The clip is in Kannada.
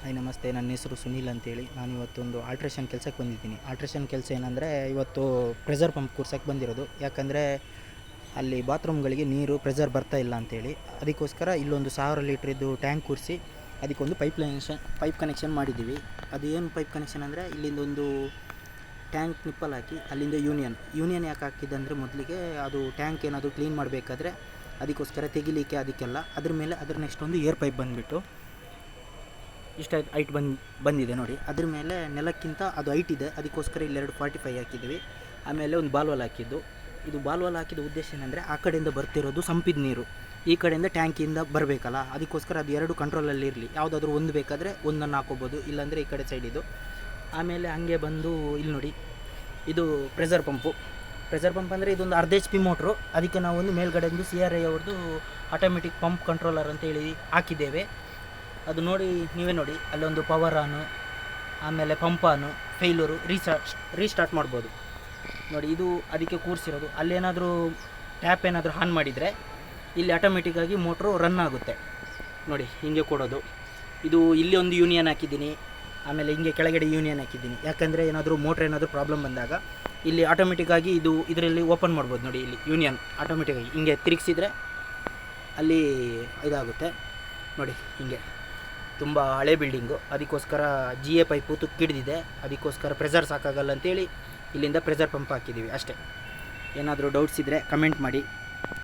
ಹಾಯ್ ನಮಸ್ತೆ, ನನ್ನ ಹೆಸರು ಸುನೀಲ್ ಅಂತೇಳಿ. ನಾನು ಇವತ್ತೊಂದು ಆಲ್ಟ್ರೇಷನ್ ಕೆಲಸಕ್ಕೆ ಬಂದಿದ್ದೀನಿ. ಆಲ್ಟ್ರೇಷನ್ ಕೆಲಸ ಏನಂದರೆ, ಇವತ್ತು ಪ್ರೆಷರ್ ಪಂಪ್ ಕೂರ್ಸಕ್ಕೆ ಬಂದಿರೋದು. ಯಾಕಂದರೆ, ಅಲ್ಲಿ ಬಾತ್ರೂಮ್ಗಳಿಗೆ ನೀರು ಪ್ರೆಷರ್ ಬರ್ತಾ ಇಲ್ಲ ಅಂತೇಳಿ. ಅದಕ್ಕೋಸ್ಕರ ಇಲ್ಲೊಂದು ಸಾವಿರ ಲೀಟ್ರಿದ್ದು ಟ್ಯಾಂಕ್ ಕೂರಿಸಿ, ಅದಕ್ಕೊಂದು ಪೈಪ್ ಲೈನ್ಷನ್ ಪೈಪ್ ಕನೆಕ್ಷನ್ ಮಾಡಿದ್ದೀವಿ. ಅದು ಏನು ಪೈಪ್ ಕನೆಕ್ಷನ್ ಅಂದರೆ ಇಲ್ಲಿಂದ ಒಂದು ಟ್ಯಾಂಕ್ ನಿಪ್ಪಲ್ ಹಾಕಿ, ಅಲ್ಲಿಂದ ಯೂನಿಯನ್ ಯೂನಿಯನ್ ಯಾಕೆ ಹಾಕಿದ್ದಂದರೆ ಮೊದಲಿಗೆ ಅದು ಟ್ಯಾಂಕ್ ಏನಾದರೂ ಕ್ಲೀನ್ ಮಾಡಬೇಕಾದ್ರೆ, ಅದಕ್ಕೋಸ್ಕರ ತೆಗಿಲಿಕ್ಕೆ ಅದಕ್ಕೆಲ್ಲ. ಅದ್ರ ಮೇಲೆ ಅದ್ರ ನೆಕ್ಸ್ಟ್ ಒಂದು ಏರ್ ಪೈಪ್ ಬಂದುಬಿಟ್ಟು ಇಷ್ಟ ಐಟ್ ಬಂದು ಬಂದಿದೆ ನೋಡಿ. ಅದ್ರ ಮೇಲೆ ನೆಲಕ್ಕಿಂತ ಅದು ಐಟ್ ಇದೆ. ಅದಕ್ಕೋಸ್ಕರ ಇಲ್ಲೆರಡು ಫಾರ್ಟಿ ಫೈ ಹಾಕಿದ್ದೀವಿ. ಆಮೇಲೆ ಒಂದು ಬಾಲ್ವಾಲ್ ಹಾಕಿದ್ದು. ಇದು ಬಾಲ್ವಾಲ್ ಹಾಕಿದ ಉದ್ದೇಶ ಏನಂದರೆ ಆ ಕಡೆಯಿಂದ ಬರ್ತಿರೋದು ಸಂಪಿದ ನೀರು. ಈ ಕಡೆಯಿಂದ ಟ್ಯಾಂಕಿಯಿಂದ ಬರಬೇಕಲ್ಲ? ಅದಕ್ಕೋಸ್ಕರ ಅದು ಎರಡು ಕಂಟ್ರೋಲಲ್ಲಿ ಇರಲಿ. ಯಾವುದಾದ್ರೂ ಒಂದು ಬೇಕಾದರೆ ಒಂದನ್ನು ಹಾಕೋಬೋದು. ಇಲ್ಲಾಂದರೆ ಈ ಕಡೆ ಸೈಡ್ ಇದು. ಆಮೇಲೆ ಹಾಗೆ ಬಂದು ಇಲ್ಲಿ ನೋಡಿ. ಇದು ಪ್ರೆಸರ್ ಪಂಪು ಪ್ರೆಸರ್ ಪಂಪ್ ಅಂದರೆ ಇದೊಂದು ಅರ್ಧ ಎಚ್ ಪಿ ಮೋಟ್ರು ಅದಕ್ಕೆ ನಾವು ಒಂದು ಮೇಲ್ಗಡೆಯಿಂದ ಸಿ ಆರ್ ಐ ಅವ್ರದ್ದು ಆಟೋಮೆಟಿಕ್ ಪಂಪ್ ಕಂಟ್ರೋಲರ್ ಅಂತೇಳಿ ಹಾಕಿದ್ದೇವೆ. ಅದು ನೋಡಿ ನೀವೇ ನೋಡಿ, ಅಲ್ಲೊಂದು ಪವರ್ ಆನು ಆಮೇಲೆ ಪಂಪ್ ಫೇಲೂರು ರೀಸ್ಟಾರ್ಟ್ ರೀಸ್ಟಾರ್ಟ್ ಮಾಡ್ಬೋದು. ನೋಡಿ, ಇದು ಅದಕ್ಕೆ ಕೂರಿಸಿರೋದು ಅಲ್ಲೇನಾದರೂ ಟ್ಯಾಪ್ ಏನಾದರೂ ಆನ್ ಮಾಡಿದರೆ, ಇಲ್ಲಿ ಆಟೋಮೆಟಿಕ್ಕಾಗಿ ಮೋಟ್ರು ರನ್ ಆಗುತ್ತೆ. ನೋಡಿ, ಹಿಂಗೆ ಕೊಡೋದು. ಇದು ಇಲ್ಲಿ ಒಂದು ಯೂನಿಯನ್ ಹಾಕಿದ್ದೀನಿ, ಆಮೇಲೆ ಹಿಂಗೆ ಕೆಳಗಡೆ ಯೂನಿಯನ್ ಹಾಕಿದ್ದೀನಿ. ಯಾಕಂದರೆ ಏನಾದರೂ ಮೋಟ್ರ್ ಏನಾದರೂ ಪ್ರಾಬ್ಲಮ್ ಬಂದಾಗ, ಇಲ್ಲಿ ಆಟೋಮೆಟಿಕ್ಕಾಗಿ ಇದು ಇದರಲ್ಲಿ ಓಪನ್ ಮಾಡ್ಬೋದು. ನೋಡಿ, ಇಲ್ಲಿ ಯೂನಿಯನ್ ಆಟೋಮೆಟಿಕ್ಕಾಗಿ ಹಿಂಗೆ ತಿರುಗಿಸಿದ್ರೆ, ಅಲ್ಲಿ ಇದಾಗುತ್ತೆ. ನೋಡಿ, ಹಿಂಗೆ. ತುಂಬ ಹಳೆ ಬಿಲ್ಡಿಂಗು ಅದಕ್ಕೋಸ್ಕರ ಜಿ ಎ ಪೈಪು ತುಕ್ಕಿಡ್ದಿದೆ ಅದಕ್ಕೋಸ್ಕರ ಪ್ರೆಸರ್ ಸಾಕಾಗಲ್ಲ ಅಂತೇಳಿ ಇಲ್ಲಿಂದ ಪ್ರೆಸರ್ ಪಂಪ್ ಹಾಕಿದ್ದೀವಿ ಅಷ್ಟೇ. ಏನಾದರೂ ಡೌಟ್ಸ್ ಇದ್ದರೆ ಕಮೆಂಟ್ ಮಾಡಿ.